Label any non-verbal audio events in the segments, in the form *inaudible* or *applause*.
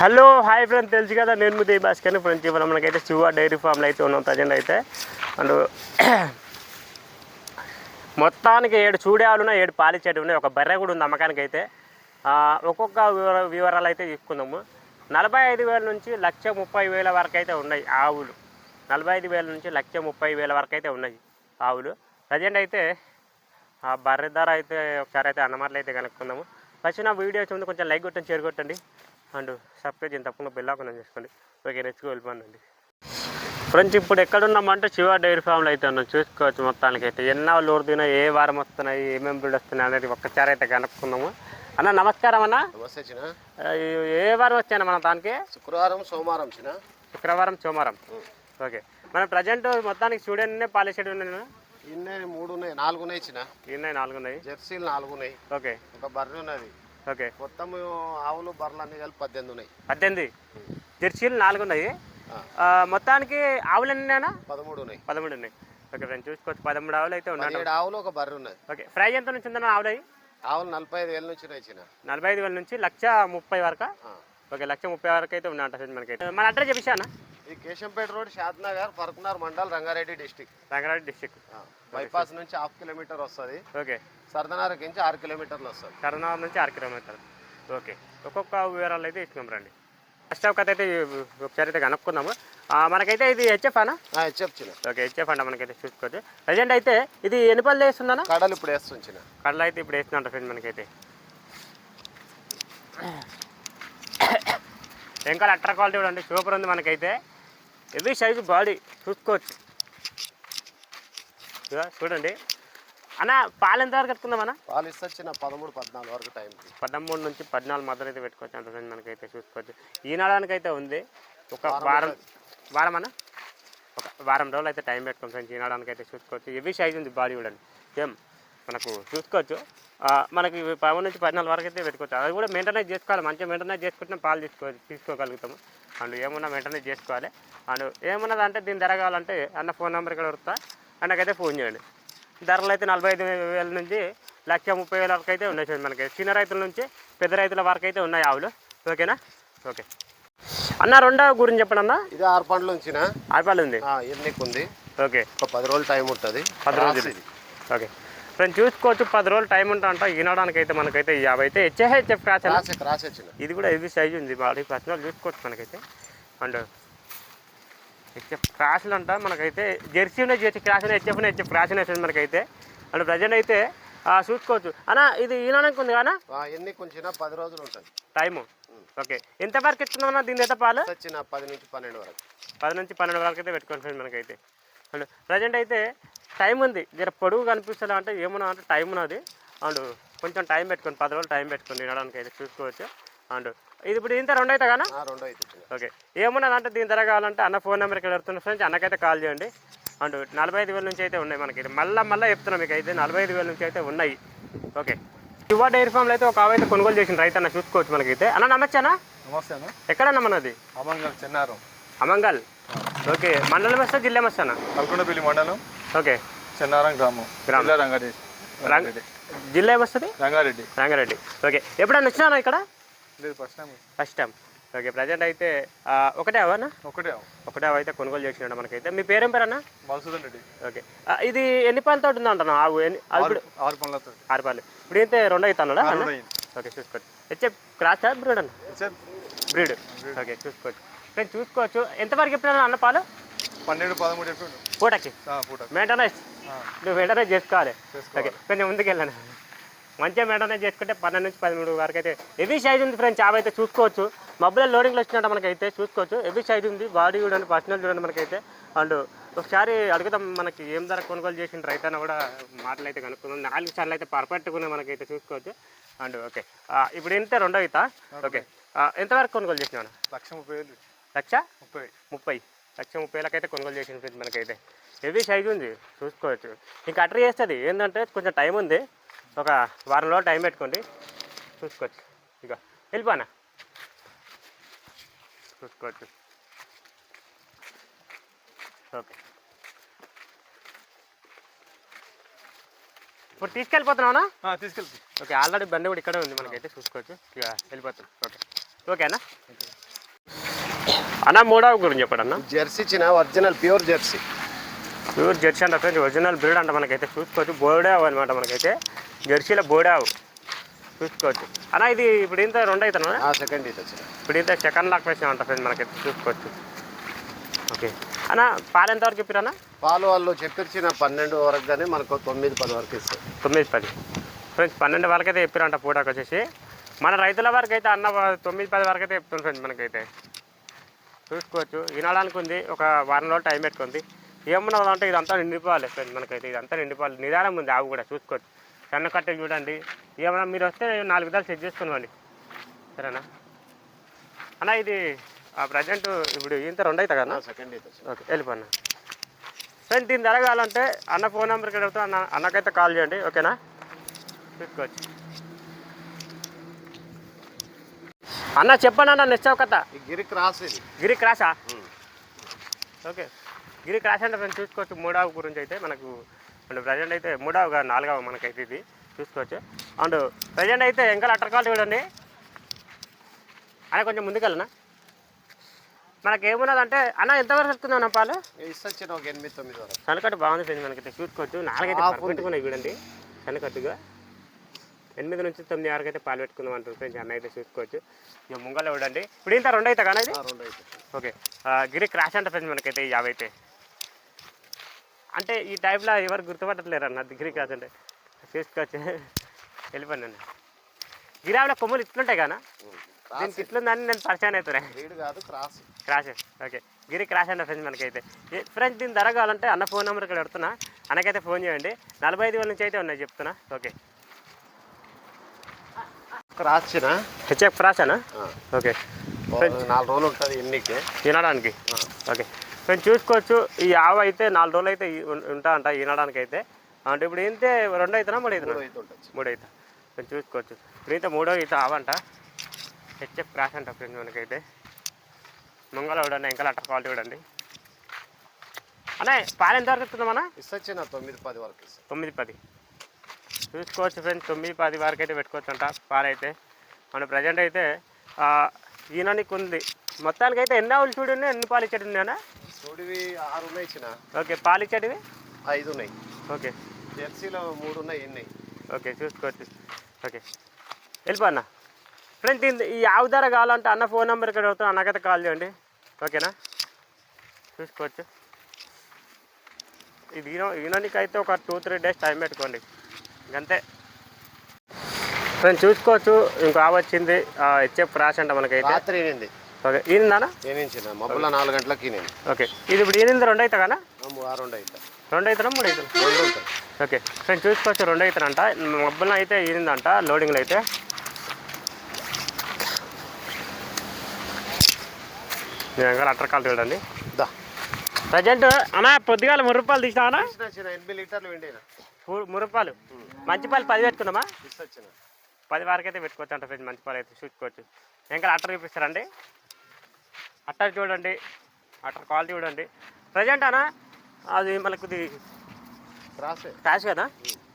Hello hi friend తెలుసు కదా నేను మీ దేవి భాస్కర్ ఫ్రెండ్స్. ఇవాళ మనకైతే శివ డైరీ ఫామ్లో అయితే ఉన్నాం ప్రజెంట్ అయితే. అండ్ మొత్తానికి ఏడు చూడేవాళ్ళు ఉన్నాయి ఏడు పాలిచేటు ఉన్నాయి. ఒక బర్రె కూడా ఉంది అమ్మకానికి అయితే ఒక్కొక్క వివర- వివరాలు అయితే తీసుకుందాము. నలభై ఐదు వేల నుంచి లక్ష ముప్పై వేల వరకు అయితే ఉన్నాయి ఆవులు. నలభై ఐదు వేల నుంచి లక్ష ముప్పై వేల వరకు అయితే ఉన్నాయి ఆవులు. ప్రజెంట్ అయితే ఆ బర్రె ధర అయితే ఒకసారి అయితే అన్నమాటలు అయితే కనుక్కుందాము. ఫస్ట్ నా వీడియోస్ ముందు కొంచెం లైక్ కొట్టండి షేర్ కొట్టండి. అండ్ సబ్స్క్రైబ్ చేయండి తప్పకుండా బెల్ ఆకుండా చేసుకోండి. ఓకే నెక్స్ట్ వెళ్ళిపోండి ఫ్రెండ్స్ ఇప్పుడు ఎక్కడున్నామంటే శివ డైరీ ఫామ్లో అయితే ఉన్నాం. చూసుకోవచ్చు మొత్తానికి అయితే ఎన్నో లోడుతున్నాయి ఏ వారం వస్తున్నాయి ఏమేమి బ్రీడ్ వస్తున్నాయి అనేది ఒక్కసారి అయితే కనుక్కుందాము. అన్న నమస్కారం అన్న. ఏ వారం వచ్చాను మన దానికి? శుక్రవారం సోమవారం శుక్రవారం సోమవారం. ఓకే. మన ప్రజెంట్ మొత్తానికి స్టూడెంట్నే పాలిసెడ్ ఉన్నాయి? ఇన్నే మూడు ఉన్నాయి నాలుగు ఉన్నాయి నాలుగు ఉన్నాయి. జెర్సీలు నాలుగు ఉన్నాయి. ఓకే. ఒక బర్రె ఉన్నది. ఓకే. మొత్తం ఆవులు బర్రెలు అన్ని కలిపి పద్దెనిమిది ఉన్నాయి. పద్దెనిమిది? జెర్సీలు నాలుగు ఉన్నాయి. మొత్తానికి ఆవులు ఎన్నినా? పదమూడు ఉన్నాయి. పదమూడు ఉన్నాయి. ఓకే ఫ్రెండ్ చూసుకోవచ్చు. పదమూడు ఆవులు అయితే ఉన్నాయి ఆవులు ఒక బర్రె ఉన్నది. ఓకే. ప్రైజ్ ఎంత నుంచి ఉందన్న ఆవులు అవి ఆవులు నలభై ఐదు వేల నుంచి ఉన్నాయి చిన్న. నలభై ఐదు వేల నుంచి లక్ష ముప్పై వరకు. ఓకే లక్ష ముప్పై వరకు అయితే ఉన్నాయంట ఫ్రెండ్ మనకైతే. మన అడ్రస్ చెప్పిశానా ఈ Keshampet road Shadnagar Farooqnagar mandal Rangareddy district. Rangareddy district. Bypass నుంచి హాఫ్ కిలోమీటర్ వస్తుంది. ఓకే. సర్దనారకి నుంచి ఆరు కిలోమీటర్లు వస్తుంది. కర్నూలు నుంచి ఆరు కిలోమీటర్లు. ఓకే. ఒక్కొక్క వివరాలు అయితే ఇచ్చినాం రండి. ఫస్ట్ ఒక అయితే ఒకసారి అయితే కనుక్కుందాము. ఆ, మనకైతే ఇది హెచ్ఎఫ్ అనా? చెప్పు చిన్న. ఓకే హెచ్ఎఫ్ అంట మనకైతే చూసుకోవచ్చు. ప్రజెంట్ అయితే ఇది ఎన్ని పళ్ళు వేస్తుందనా కడలు ఇప్పుడు వేస్తుంది చిన్న. కళ్ళు అయితే ఇప్పుడు వేస్తుందంట ఫ్రెండ్ మనకైతే. *coughs* వెంకాల అట్రా క్వాలిటీ కూడా అండి సూపర్ ఉంది మనకైతే. ఇది సైజు బాడీ చూసుకోవచ్చు. చూడండి. అన్న పాలు ఎంత వరకు కట్టుకుందాం పాలు ఇస్తే చిన్న పదమూడు పద్నాలుగు వరకు టైం పదమూడు నుంచి పద్నాలుగు మధ్యలో అయితే పెట్టుకోవచ్చు అంత మనకైతే చూసుకోవచ్చు. ఈనాడానికి అయితే ఉంది. ఒక వారం వారం అన్న? ఒక వారం రోజులు అయితే టైం పెట్టుకోం ఫ్రెండ్స్ ఈనాడానికి అయితే చూసుకోవచ్చు. ఇవి సైజ్ ఉంది బాడీ చూడండి సేమ్ మనకు చూసుకోవచ్చు. మనకి పదమూడు నుంచి పద్నాలుగు వరకు అయితే పెట్టుకోవచ్చు. అది కూడా మెయింటెనెన్స్ చేసుకోవాలి. మంచిగా మెయింటెనెన్స్ చేసుకుంటే పాలు తీసుకో తీసుకోగలుగుతాము. అండ్ ఏమన్నా మెయింటెనెన్స్ చేసుకోవాలి. అండ్ ఏమన్నది అంటే దీని ధర కావాలంటే అన్న ఫోన్ నెంబర్ ఇక్కడ వస్తా అన్నకైతే ఫోన్ చేయండి. ధరలు అయితే నలభై ఐదు వేల నుంచి లక్ష ముప్పై వేల వరకు అయితే ఉన్నాయి మనకి. చిన్న రైతుల నుంచి పెద్ద రైతుల వరకు అయితే ఉన్నాయి ఆవులు. ఓకేనా? ఓకే. అన్న రెండో గురించి చెప్పండి అన్న. ఇది ఆరు పండ్లు ఉంచిన. ఆపాలు ఉంది. ఎన్నిక ఉంది. ఓకే. ఒక పది రోజులు టైం ఉంటుంది. పది రోజులు. ఓకే. ఫ్రెండ్ చూసుకోవచ్చు. పది రోజులు టైం ఉంటా అంట ఈనడానికి అయితే మనకైతే యాభై అయితే హెచ్ఏ హెచ్ఎఫ్ క్రాస్ ఇది కూడా హెవీ సైజ్ ఉంది. బాడీ పర్సనల్ చూసుకోవచ్చు మనకైతే. అండ్ హెచ్ఎఫ్ క్రాస్లు అంట మనకైతే. జెర్సీ ఉన్నాయి జెర్సీ క్రాస్ ఉన్నాయి హెచ్ఎఫ్ ఉన్నాయి హెచ్ఎఫ్ క్రాస్ ఉన్నాయి మనకైతే. అండ్ ప్రజెంట్ అయితే చూసుకోవచ్చు. అన్న ఇది ఈనాడానికి ఉంది కదా ఎన్ని కొంచెం పది రోజులు ఉంటుంది. Time okay. ఎంత వరకు ఇస్తున్నామన్నా దీని అయితే పాలు? వచ్చిన పది నుంచి పన్నెండు వరకు. పది నుంచి పన్నెండు వరకు అయితే పెట్టుకోండి ఫ్రెండ్ మనకైతే. అండ్ ప్రజెంట్ అయితే టైం ఉంది. జర పొడుగు కనిపిస్తుంది అంటే ఏమన్నా అంటే టైం ఉన్నది. అండ్ కొంచెం టైం పెట్టుకోండి. పది రోజులు టైం పెట్టుకొని తినడానికి అయితే చూసుకోవచ్చు. అండ్ ఇది ఇప్పుడు ఇంత రెండు అయితే కానీ? రెండో అయితే చిన్న ఓకే. ఏమన్నది అంటే దీని ధర కావాలంటే అన్న ఫోన్ నెంబర్ ఇక్కడ వస్తున్న ఫ్రెండ్స్ అన్నకైతే కాల్ చేయండి. అండ్ నలభై ఐదు వేల నుంచి అయితే ఉన్నాయి మనకి మళ్ళీ మళ్ళీ చెప్తున్నాం మీకు అయితే నలభై ఐదు వేల నుంచి అయితే ఉన్నాయి. ఓకే. యువ డైరీ ఫామ్లో అయితే ఒక ఆవు అయితే కొనుగోలు చేసిన రైతు అన్న చూసుకోవచ్చు మనకైతే. అన్న నమ్మచ్చా అన్న నమస్తే అన్న. ఎక్కడన్నా మనది? అమంగల్ చెన్నారం. అమంగల్. ఓకే. మండలం వస్తా జిల్లా వస్తానా? పల్కొండపల్లి మండలం. ఓకే. చెన్నారం గ్రామం. గ్రామం. జిల్లా రంగారెడ్డి. రంగారెడ్డి. జిల్లా ఏమొస్తుంది రంగారెడ్డి. రంగారెడ్డి. ఓకే. ఎప్పుడన్నా వచ్చినా ఇక్కడ? లేదు first time first time okay present అయితే ఒకటే అవన్నా ఒకటే ఒకటే అయితే కొనుగోలు చేసినాడు మనకైతే. మీ పేరేం పేరన్నా మధుసూదన్ రెడ్డి. ఓకే. ఇది ఎన్ని పాలతో ఉంది అంటున్నా? ఆవు ఎన్ని ఆరు పనులతో ఆరు పాలు ఇప్పుడు అయితే రెండు అవుతాను ఓకే చూసుకోవచ్చు హెచ్ఎఫ్ క్రాస్ బ్రీడ్ అన్న? బ్రీడ్. ఓకే చూసుకోవచ్చు నేను చూసుకోవచ్చు. ఎంతవరకు చెప్పినా అన్న పాలు? పన్నెండు పదమూడు చెప్పిండు పూటకి మెయింటెనెన్స్ నువ్వు మెయింటెనెన్స్ చేసుకోవాలి. ఓకే కొంచెం ముందుకు వెళ్ళాను మంచిగా మెయింటెనెన్స్ చేసుకుంటే పన్నెండు నుంచి పదమూడు వరకు అయితే హెవీ సైజ్ ఉంది ఫ్రెండ్స్ చావ అయితే చూసుకోవచ్చు. మబ్బులో లోడింగ్లో వచ్చినట్టు మనకైతే చూసుకోవచ్చు. హెవీ సైజ్ ఉంది బాడీ చూడండి పర్సనల్ చూడండి మనకైతే. అండ్ ఒకసారి అడుగుదాం మనకి ఏం ధర కొనుగోలు చేసిన రైతన్న కూడా మాటలు అయితే కనుక్కుందాం. నాలుగు సార్లు అయితే పర్ఫెక్ట్గా ఉన్నాయి మనకైతే చూసుకోవచ్చు. అండ్ ఓకే ఇప్పుడు ఎంత? రెండో అవుతా ఓకే. ఎంతవరకు కొనుగోలు చేసినాను లక్ష ముప్పై లక్ష? ముప్పై. ముప్పై. లక్ష ముప్పై వేలకైతే కొనుగోలు చేసిన ఫ్రెండ్స్ మనకైతే. హెవీ సైజ్ ఉంది చూసుకోవచ్చు. ఇంకా అట్రీ చేస్తుంది. ఏంటంటే కొంచెం టైం ఉంది. ఒక వారం రోజులు టైం పెట్టుకోండి. చూసుకోవచ్చు. ఇక వెళ్ళిపోనా? చూసుకోవచ్చు. ఓకే. ఇప్పుడు తీసుకెళ్ళిపోతున్నావునా? తీసుకెళ్తా. ఓకే ఆల్రెడీ బండి కూడా ఇక్కడే ఉంది మనకైతే. చూసుకోవచ్చు. ఇక వెళ్ళిపోతాం ఓకే. ఓకేనా? అన్న మూడవ గురించి చెప్పండి అన్న జెర్సీ చిన్న original pure jersey. Pure jersey అంటే ఫ్రెండ్స్ ఒరిజినల్ బ్రీడ్ అంటే మనకైతే. చూసుకోవచ్చు బోడావు అనమాట మనకైతే. జెర్సీలో బోడావు చూసుకోవచ్చు. అన్న ఇది ఇప్పుడు ఇంత రెండు అవుతున్నా ఆ సెకండ్ ఇప్పుడు ఇంత సెకండ్ లాక్ వేసిన అంట ఫ్రెండ్స్ మనకైతే చూసుకోవచ్చు. ఓకే. అన్న పాలు ఎంతవరకు చెప్పారన్న? పాలు వాళ్ళు చెప్పిర్చిన పన్నెండు వరకు కానీ మనకు తొమ్మిది పది వరకు ఇస్తారు. తొమ్మిది పది. ఫ్రెండ్స్ పన్నెండు వరకు అయితే చెప్పారంట పూటకు వచ్చేసి. మన రైతుల వరకు అయితే అన్న తొమ్మిది పది వరకు అయితే చెప్తుంది ఫ్రెండ్స్ మనకైతే. చూసుకోవచ్చు. వినడానికి ఉంది ఒక వారం రోజులు టైం పెట్టుకుంది. ఏమన్నా అంటే ఇదంతా నిండిపోవాలి ఫ్రెండ్స్ మనకైతే. ఇదంతా నిండిపోవాలి. నిదానం ఉంది ఆవు కూడా చూసుకోవచ్చు. సన్న కట్టెలు చూడండి. ఏమన్నా మీరు వస్తే నాలుగు విధాలు సెట్ చేసుకునివ్వండి. సరేనా? అన్న ఇది ప్రజెంట్ ఇప్పుడు ఇంత రెండు అవుతా కదా సెకండ్ ఓకే వెళ్ళిపోన్నా ఫ్రెండ్ దీన్ని జరగాలంటే అన్న ఫోన్ నెంబర్కి అడుగుతా అన్న అన్నకైతే కాల్ చేయండి. ఓకేనా? చూసుకోవచ్చు. అన్న చెప్పండి అన్న నెక్స్ట్ కథ గిరి క్రాస్ ఇది. గిరి క్రాసా? ఓకే. గిరి క్రాస్ అంటే మనం చూసుకోవచ్చు మూడవ గురించి అయితే మనకు అండ్ ప్రజెంట్ అయితే మూడవ నాలుగవ మనకైతే ఇది. చూసుకోవచ్చు. అండ్ ప్రజెంట్ అయితే ఇంకా అటర్ కాల్ చూడండి. అన్న కొంచెం ముందుకెళ్ళనా మనకి ఏమున్నదంటే అన్న ఎంతవరకు వస్తుంది అన్న పాలు? ఇస్తొచ్చిన ఒక ఎనిమిది తొమ్మిది వరకు. సన్నకట్టు బాగుంది మనకైతే. చూసుకోవచ్చు. నాలుగైతే చూడండి. సన్నకట్టుగా ఎనిమిది నుంచి తొమ్మిది వరకు అయితే పాలు పెట్టుకుందాం అంటారు ఫ్రెండ్స్. అన్న అయితే చూసుకోవచ్చు. ఇక ముంగలో చూడండి. ఇప్పుడు ఇంత రెండు అవుతా కానీ రెండు అయితే ఓకే. గిరి క్రాష్ అంటే ఫ్రెండ్స్ మనకైతే ఈ అయితే అంటే ఈ టైప్లో ఎవరు గుర్తుపట్టట్లేరు అన్న? గిరి క్రాష్ అంటే. చూసుకోవచ్చు వెళ్ళిపోండి అన్న. గిరి ఆవిడ కొమ్ములు ఇట్లుంటాయి కానీ? దీనికి ఇట్లుందని నేను పరిచయం అవుతాను రీడ్ కాదు cross. Cross. Okay. Gir cross అండి ఫ్రెండ్స్ మనకైతే. ఫ్రెండ్స్ దీన్ని ధర కావాలంటే అన్న ఫోన్ నెంబర్ ఇక్కడ పెడుతున్నా. అన్నకైతే ఫోన్ చేయండి. నలభై ఐదు వేల నుంచి అయితే ఉన్నాయి చెప్తున్నా. ఓకే. హెచ్ఎఫ్ క్రాష్ అన్న ఆ, ఓకే. నాలుగు రోజులు ఉంటుంది ఎన్నికి తినడానికి ఓకే. ఫ్రెండ్స్ చూసుకోవచ్చు. ఈ ఆవు అయితే నాలుగు రోజులు అయితే ఉంటా అంట ఈనడానికి అయితే అంటే ఇప్పుడు ఏంటే రెండు అవుతున్నా మూడు అవుతున్నా మూడు అవుతా ఫ్రెండ్స్ చూసుకోవచ్చు. ఇప్పుడు అయితే మూడో అయితే ఆవంట. హెచ్ఎఫ్ క్రాష్ అంట ఫ్రెండ్స్ మనకైతే. మంగళ చూడండి ఇంకా అట్ట క్వాలిటీ చూడండి అన్న పాలు ఎంతవరకు ఇస్తుందమ్మా ఇస్తొచ్చిన తొమ్మిది పది వరకు తొమ్మిది పది. చూసుకోవచ్చు ఫ్రెండ్స్ తొమ్మిది పది వరకు అయితే పెట్టుకోవచ్చు అంట పాలైతే. మన ప్రజెంట్ అయితే ఆ, ఈయననికి ఉంది మొత్తానికి అయితే ఎన్ని ఆవులు చూడండి ఎన్ని పాలు ఇచ్చేటి ఉన్నాయన్నా? చూడివి ఆరు ఉన్నాయి ఇచ్చిన. ఓకే పాలు ఇచ్చేటివి? ఐదు ఉన్నాయి. ఓకే. జెర్సీలో మూడు ఉన్నాయి ఎన్ని? ఓకే చూసుకోవచ్చు. ఓకే. వెళ్ళిపో అన్న. ఫ్రెండ్స్ దీని ఈ ఆవు ధర కావాలంటే అన్న ఫోన్ నెంబర్ ఇక్కడ అవుతాను అన్నకైతే కాల్ చేయండి. ఓకేనా? చూసుకోవచ్చు. ఇది ఈయన ఈయనకి అయితే ఒక టూ త్రీ డేస్ టైం పెట్టుకోండి. ఇంకంతే ఫ్రెండ్స్ చూసుకోవచ్చు. ఇంకో వచ్చింది. హెచ్ఎఫ్ క్రాష్ అంట మనకైతే. రాత్రి ఏనింది ఓకే ఈయనదానా ఏనించిన మబ్బుల నాలుగు గంటలకు ఈనింది. ఓకే ఇది ఇప్పుడు ఈయనింది రెండు అవుతా కదా ఆ రెండు అవుతాయి రెండు అవుతారా మూడు రెండు ఉంటాయి. ఓకే ఫ్రెండ్స్ చూసుకోవచ్చు. రెండు అవుతారంట మబ్బులను అయితే ఈరిందంట లోడింగ్లో అయితే. నేను అట్టరకాలు చూడండి. దా. ప్రజెంట్ అన్నా పొద్దుగాల ముర్రు రూపాయలు చిన్న ఎనిమిది లీటర్లు విండేనా? ముర్రు రూపాయలు మంచి పాలు పది పెట్టుకున్నామా? పది వరకు అయితే పెట్టుకోవచ్చు అంట ఫ్రెండ్స్ మంచి పాలు అయితే చూసుకోవచ్చు. ఇంకా అట్టర్ చూపిస్తారండి. అట్టర్ చూడండి. అట్టర్ క్వాలిటీ చూడండి. ప్రజెంట్ అన్న అది మనకు క్రాసే కదా?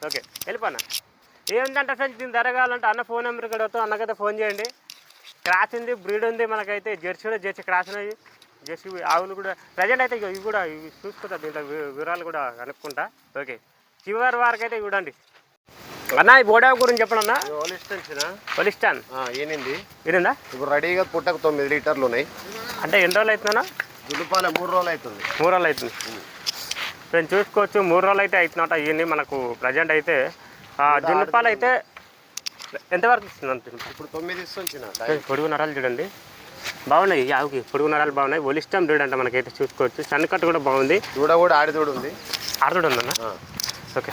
ఓకే వెళ్ళిపోనా ఏంటంటే ఫ్రెండ్స్ దీని ధర కావాలంటే అన్న ఫోన్ నెంబర్ ఇక్కడ వస్తాం. అన్నకైతే ఫోన్ చేయండి. క్రాస్ ఉంది బ్రీడ్ ఉంది మనకైతే జెర్సీ కూడా జెర్సీ క్రాస్ ఉన్నాయి. జెర్సీ ఆవులు కూడా ప్రజెంట్ అయితే ఇవి కూడా ఇవి చూసుకుంటా దీంట్లో వివరాలు కూడా కనుక్కుంటా. ఓకే. చివరి వరకు అయితే చూడండి. అన్న ఈ బోడా గురించి చెప్పండి పొలిస్టాన్ ఏనింది ఇరిందా ఇప్పుడు రెడీగా పుట్టకు తొమ్మిది లీటర్లు ఉన్నాయి. అంటే ఎన్ని రోజులు అవుతుందన్నా? జులుపాల మూడు రోజులు అవుతుంది. మూడు రోజులు అవుతుంది. నేను చూసుకోవచ్చు మూడు రోజులు అయితే అవుతుందట ఇవన్నీ మనకు ప్రజెంట్ అయితే. జున్నుపాలు అయితే ఎంతవరకు ఇస్తుంది ఇప్పుడు తొమ్మిది ఇస్తుంచిన. పొడుగు నరాలు చూడండి. బాగున్నాయి ఆవుకి పొడుగు నరాలు బాగున్నాయి. ఒలిష్టం చూడండి మనకైతే చూసుకోవచ్చు. సన్నకట్టు కూడా బాగుంది. దూడ కూడా ఆడిదూడ ఉంది. ఆరుడు ఉందన్న? ఓకే.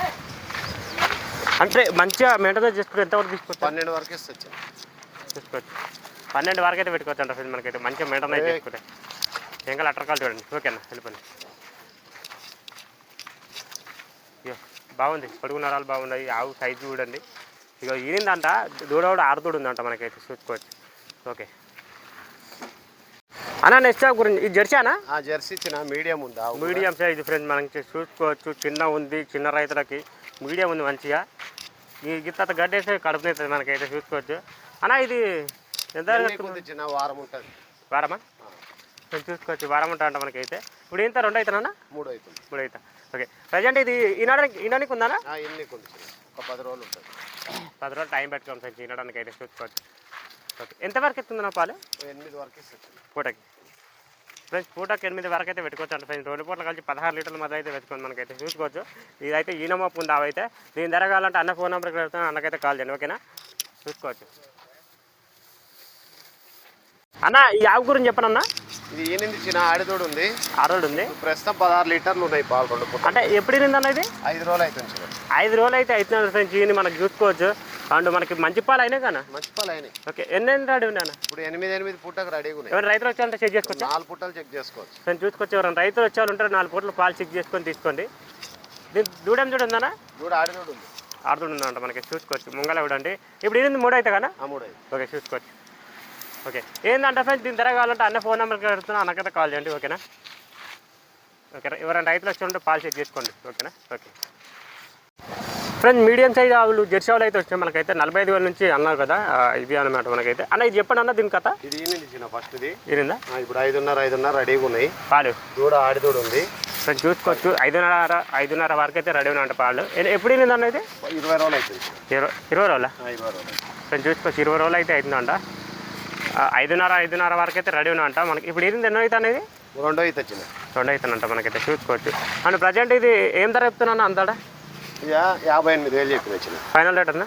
అంటే మంచిగా మెయింటెనెన్స్ చేసుకుంటే ఎంతవరకు తీసుకోవచ్చు పన్నెండు వరకు ఇస్తొచ్చిన చూసుకోవచ్చు పన్నెండు వరకు అయితే పెట్టుకోవచ్చు అంట ఫ్రెండ్ మనకైతే. మంచిగా మెయింటెనెన్స్ చేసుకుంటే. ఇంకా అట్టరకాలు చూడండి. ఓకేనా? వెళ్ళిపోండి. ఇగో బాగుంది. పొడుగు నరాలు బాగున్నాయి. ఆవు సైజు చూడండి. ఇక ఈనిందంట. దూడ కూడా ఆరుదూడు ఉందంట మనకైతే. చూసుకోవచ్చు. ఓకే. అన్న నెక్స్ట్ గురించి ఈ జెర్సీ అన్న? ఆ జెర్సీ ఇచ్చిన మీడియం ఉంది. మీడియం సైజ్ ఫ్రెండ్స్ మనకి చూసుకోవచ్చు చిన్న ఉంది చిన్న రైతులకి మీడియం ఉంది మంచిగా. ఈ గిత్త గడ్డేస్తే కడుపునేస్తుంది మనకైతే చూసుకోవచ్చు. అన్న ఇది ఎంత చిన్న వారం ఉంటుంది. వారమా? కొంచెం చూసుకోవచ్చు వారం ఉంటా అంట మనకైతే. ఇప్పుడు ఇంత రెండు అవుతానా మూడు అవుతుంది మూడు అవుతా. ఓకే. ప్రజెంట్ ఇది ఈనాడు ఈనానికి ఉందా ఎన్ని కొంచెం ఒక పది రోజులు ఉంటుంది. పది రోజులు టైం పెట్టుకోండి సార్ ఈనడానికి అయితే చూసుకోవచ్చు. ఓకే. ఎంతవరకు ఎత్తుంది నా పాలు? ఎనిమిది వరకు ఇస్తుంది పూటకి. ఫ్రెండ్స్ పూటకి ఎనిమిది వరకు అయితే పెట్టుకోవచ్చు అంటే ఫ్రెండ్స్. రెండు పూటలు కలిసి పదహారు లీటర్ల మధ్య అయితే పెట్టుకోండి మనకైతే. చూసుకోవచ్చు. ఇదైతే ఈనమప్పు ఉంది అవైతే దీని ధర కావాలంటే అన్న ఫోన్ నెంబర్కి వెళ్తాను అన్నకైతే కాల్ చేయండి ఓకేనా? చూసుకోవచ్చు. అన్న ఈ ఆవు గురించి చెప్పనన్నా ఇది ఈనింది చిన్న ఆడితోడు ఉంది. ఆరోడు ఉంది. ప్రస్తుతం పదహారు లీటర్లు ఉన్నాయి పాలు రెండు పూట అంటే ఎప్పుడు అన్న ఇది? ఐదు రోజులు చిన్న ఐదు రోజులు అయితే అవుతున్నాడు ఫ్రెండ్స్ ఈయన మనకి చూసుకోవచ్చు. అండ్ మనకి మంచి పాలు అయినాయి కానీ మంచి పాలు అయినాయి. ఓకే ఎన్ని రెడీ ఉన్నాను ఇప్పుడు ఎనిమిది ఎనిమిది పూటకు రెడీగా ఉన్నాయి. ఎవరైనా రైతులు వచ్చారంటే చెక్ చేసుకోవచ్చు? నాలుగు పూటలు చెక్ చేసుకోవచ్చు. నేను చూసుకొచ్చి ఎవరైనా రైతులు వచ్చే వాళ్ళు ఉంటారు నాలుగు పూటలు పాలు చెక్ చేసుకొని తీసుకోండి. దీని దూడేం చూడు ఉందన్నా? చూడు ఆడితోడు ఉంది. ఆడుతుండ ఉందంట మనకి చూసుకోవచ్చు. ముంగల చూడండి ఇప్పుడు ఇది మూడు అయితే కదా? ఆ మూడు ఐదు ఓకే చూసుకోవచ్చు. ఓకే. ఏంటంటే ఫ్రెండ్స్ దీని ధర కావాలంటే అన్న ఫోన్ నెంబర్కి అడుగుతున్నా అన్నకైతే కాల్ చేయండి ఓకేనా? ఓకే ఎవరైనా రైతులు వచ్చి ఉంటే పాలు చెక్ చేసుకోండి ఓకేనా? ఓకే. ఫ్రెండ్స్ మీడియం సైజ్ ఆవులు జెర్సీ ఆవులు అయితే వచ్చాయి. మనకైతే నలభై ఐదు వేల నుంచి అన్నారు కదా ఇది అనమాట మనకైతే. అన్న ఇది చెప్పండి అన్న దీని కథ. ఇది చిన్న ఫస్ట్ ఇది? ఆ, ఇప్పుడు ఐదున్నర ఐదున్నర రెడీగా ఉన్నాయి. పాలు. దూడ ఆడితోడు ఉంది. ఫ్రెండ్స్ చూసుకోవచ్చు. ఐదున్నర ఐదున్నర వరకు అయితే రెడీ ఉన్నాయంట పాలు. ఎప్పుడు ఇరింది అన్న ఇది? ఇరవై రోజులు అవుతుంది. ఇరవై ఇరవై రోజులా? ఇరవై రోజులు కొంచెం చూసుకోవచ్చు. ఇరవై రోజులు అయితే అవుతుందంట. ఐదున్నర ఐదున్నర వరకు అయితే రెడీ ఉన్నాయంట మనకి. ఇప్పుడు ఇది ఎన్నో అవుతుంది అనేది రెండో అయితే వచ్చిన రెండు అవుతుందంట మనకైతే చూసుకోవచ్చు. అండ్ ప్రజెంట్ ఇది ఏం ధర చెప్తున్నాను అంతడా యాభై ఎనిమిది వేలు చెప్పిన వచ్చిన. ఫైనల్ రేట్ అన్న?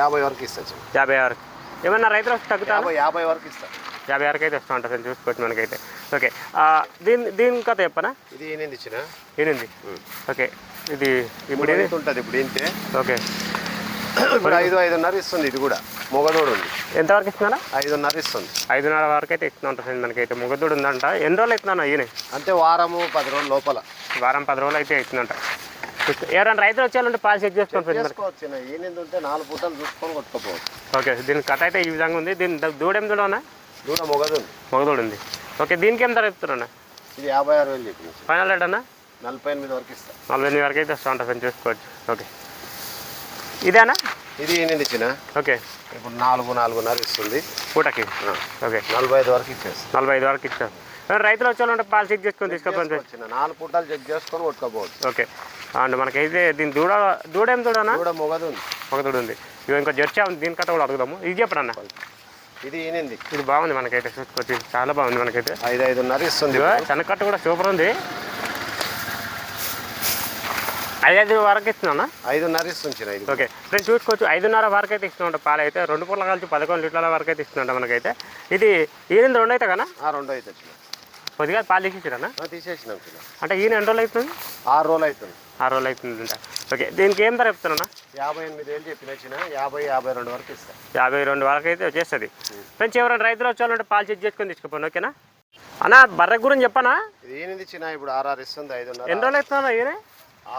యాభై వరకు ఇస్తా చిన్న యాభై ఆరు. ఏమన్నా రైతులు తగ్గుతా? యాభై వరకు ఇస్తా. యాభై ఆరుకి అయితే వస్తూ ఉంటుంది చూసుకోవచ్చు మనకైతే. ఓకే. దీని దీని కథ చెప్పనా? ఇది ఈనింది ఇచ్చిన. ఏనింది ఓకే. ఇది ఇప్పుడు ఏది ఉంటుంది ఇప్పుడు ఇంతే ఓకే. ఇప్పుడు ఐదు ఐదున్నర ఇస్తుంది ఇది కూడా. మొగదోడు ఉంది. ఎంతవరకు ఇస్తున్నారా? ఐదున్నర ఇస్తుంది. ఐదున్నర వరకు అయితే ఇస్తున్నా ఉంటుంది మనకైతే. ముగ్గురు ఉందంట. ఎన్ని రోజులు ఇస్తున్నాను ఈయన? అంటే వారము పది రోజుల లోపల. వారం పది రోజులు అయితే ఇస్తుందంట ఎవరైనా రైతులు వచ్చేయాలంటే పాలు చెక్ చేసుకోండి ఉంటే నాలుగు పూటలు చూసుకొని కొట్టుకోపోవచ్చు. ఓకే దీని కథ అయితే ఈ విధంగా ఉంది. దీని దూడ దూడనా దూడ మొగదు మగదూడు ఉంది ఓకే దీనికి ధర చెప్తున్నా ఇది యాభై ఆరు వేలు చెప్పింది ఫైనల్ రేట్ అన్న? నలభై ఎనిమిది వరకు ఇస్తా. నలభై ఎనిమిది వరకు అయితే ఉంటుంది ఫ్రెండ్స్ చూసుకోవచ్చు. ఓకే. ఇదేనా ఇది ఈనింది ఇచ్చిన ఓకే. ఇప్పుడు నాలుగు నాలుగున్నర ఇస్తుంది. పూటకి? ఓకే. నలభై ఐదు వరకు ఇచ్చేస్తా. నలభై ఐదు వరకు ఇచ్చారు. ఎవరైనా రైతులు వచ్చేయాలంటే పాలు చెక్ చేసుకొని తీసుకోపోయింది వచ్చిన నాలుగు పూటలు చెక్ చేసుకొని కొట్టుకోపోవచ్చు. ఓకే. అండ్ మనకైతే దీని దూడ దూడ ఏం దూడనా? దూడ మొగదు ఉంది ఒక దూడ ఉంది ఇవి ఇంకో జర్చా ఉంది దీని కథ కూడా అడుగుదాము. ఇది చెప్పడన్నా ఇది ఈనింది ఇది బాగుంది మనకైతే. చూసుకోవచ్చు ఇది చాలా బాగుంది మనకైతే. ఐదు ఐదున్నర ఇస్తుంది చెనకట్టు కూడా సూపర్ ఉంది. ఐదు ఐదు వరకు ఇస్తున్నా ఐదున్నర ఇస్తుంది ఓకే. నేను చూసుకోవచ్చు. ఐదున్నర వరకు అయితే ఇస్తున్నా పాలు అయితే రెండు పూల కలిసి పదకొండు లీటర్ల వరకు అయితే ఇస్తున్నా మనకైతే. ఇది ఈయన రెండు అయితే కదా? ఆ రెండో అయితే చిన్న. కొద్దిగా పాలు ఆ, తీసేసినాం అంటే ఈయన ఎన్ని రోజులు అవుతుంది? ఆరు రోజులు అవుతుంది. ఆరు రోజులు అవుతుంది అంట ఓకే దీనికి ఏం ధర చెప్తున్నా? యాభై ఎనిమిది వేలు చెప్పిన చిన్న యాభై యాభై రెండు వరకు ఇస్తా. యాభై రెండు వరకు అయితే వచ్చేస్తుంది ఫ్రెండ్స్ ఎవరైనా రైతులు వచ్చాలంటే పాలు చెక్ చేసుకొని తీసుకుపోండి ఓకేనా? అన్న బర్రె గురించి చెప్పనా? ఈనింది చిన్న ఇప్పుడు ఆర్ఆర్ ఇస్తుంది ఐదున్నర ఎన్ని రోజులు అవుతున్నా ఈయన?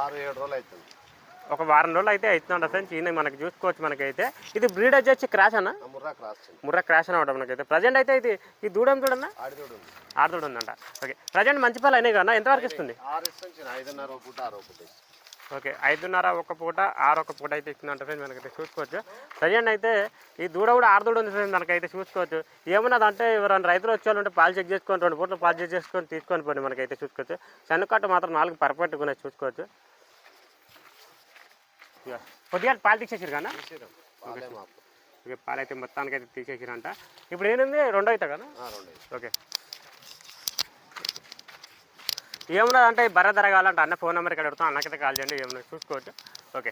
ఆరు ఏడు రోజులు అవుతుంది. ఒక వారం రోజులు అయితే అవుతుందంట ఫ్రెండ్స్. ఈయన మనకి చూసుకోవచ్చు మనకైతే. ఇది బ్రీడ్ వచ్చి క్రాష్ అన్న? ముర్రా చిన్న ముర్రా క్రాష్ అనమాట మనకైతే. ప్రజెంట్ అయితే ఇది ఈ దూడం చూడన్నా ఆరుదోడు ఉందంట. ఓకే. ప్రజెంట్ మంచి పాలు అయినాయి కదా ఎంతవరకు ఇస్తుంది? ఓకే. ఐదున్నర ఒక పూట ఆరు ఒక పూట అయితే ఇస్తుందంట ఫ్రెండ్స్ మనకైతే చూసుకోవచ్చు. ప్రజెంట్ అయితే ఈ దూడ కూడా ఆరు దూడ ఉంది ఫ్రెండ్స్ మనకైతే చూసుకోవచ్చు. ఏమన్నదంటే ఎవరైనా రైతులు వచ్చేవాళ్ళంటే పాలు చెక్ చేసుకొని రెండు పూటలు పాలు చెక్ చేసుకొని తీసుకొని పోండి మనకైతే చూసుకోవచ్చు. చెన్నకట్టు మాత్రం నాలుగు పర్ఫెక్ట్గా ఉన్నాయి చూసుకోవచ్చు. కొద్దిగా పాలు తీసేసారు మాకు ఓకే పాలు అయితే మొత్తానికి అయితే తీసేసారంట ఇప్పుడు ఏంది రెండో అవుతా కదా. ఓకే. ఏమన్నా అంటే బర్ర ధర కావాలంటే అన్న ఫోన్ నెంబర్ ఇక్కడ పెడతాం. అన్నకైతే కాల్ చేయండి. ఏమన్నా చూసుకోవచ్చు. ఓకే.